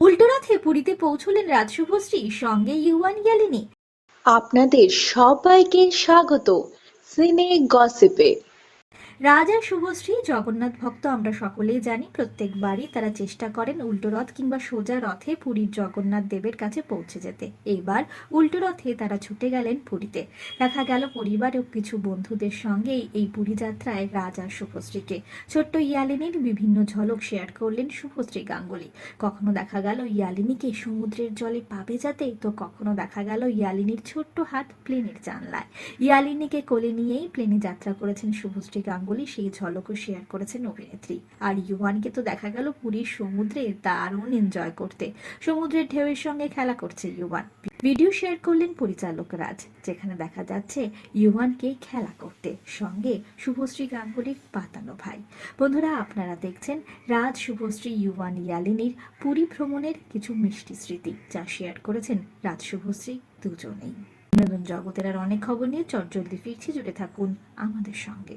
উল্টোরথে পুরীতে পৌঁছলেন রাজশুভশ্রী সঙ্গে ইউয়ান ইয়ালিনী। আপনাদের সবাইকে স্বাগত। সিনে গসিপে। রাজ শুভশ্রী, জগন্নাথ ভক্ত আমরা সকলেই জানি, প্রত্যেকবারই তারা চেষ্টা করেন উল্টো রথ কিংবা সোজা রথে পুরীর জগন্নাথ দেবের কাছে পৌঁছে যেতে। এইবার উল্টো রথে তারা ছুটে গেলেন পুরীতে। দেখা গেল পরিবার ও কিছু বন্ধুদের সঙ্গেই এই পুরী যাত্রায় রাজ শুভশ্রীকে। ছোট্ট ইয়ালিনীর বিভিন্ন ঝলক শেয়ার করলেন শুভশ্রী গাঙ্গুলি। কখনো দেখা গেল ইয়ালিনীকে সমুদ্রের জলে পাবে যাতে, তো কখনো দেখা গেল ইয়ালিনীর ছোট্ট হাত প্লেনের জানলায়। ইয়ালিনীকে কোলে নিয়েই প্লেনে যাত্রা করেছেন শুভশ্রী গাঙ্গুলি সেই ঝলকও শেয়ার করেছেন অভিনেত্রী। আর ইউয়ানকে তো দেখা গেল পুরীর সমুদ্রে দারুণ এনজয় করতে। সমুদ্রের ঢেউয়ের সঙ্গে খেলা করছে ইউয়ান ভিডিও শেয়ার করলেন পরিচালক রাজ, যেখানে দেখা যাচ্ছে ইউয়ানকে খেলা করতে। সঙ্গে শুভশ্রী গাঙ্গুলির পাতানো ভাই। বন্ধুরা, আপনারা দেখছেন রাজ, শুভশ্রী ইউয়ান ইয়ালিনীর পুরী ভ্রমণের কিছু মিষ্টি স্মৃতি, যা শেয়ার করেছেন রাজ, শুভশ্রী দুজনেই। বিনোদন জগতের আর অনেক খবর নিয়ে চটজলদি ফিরছি। জুড়ে থাকুন আমাদের সঙ্গে।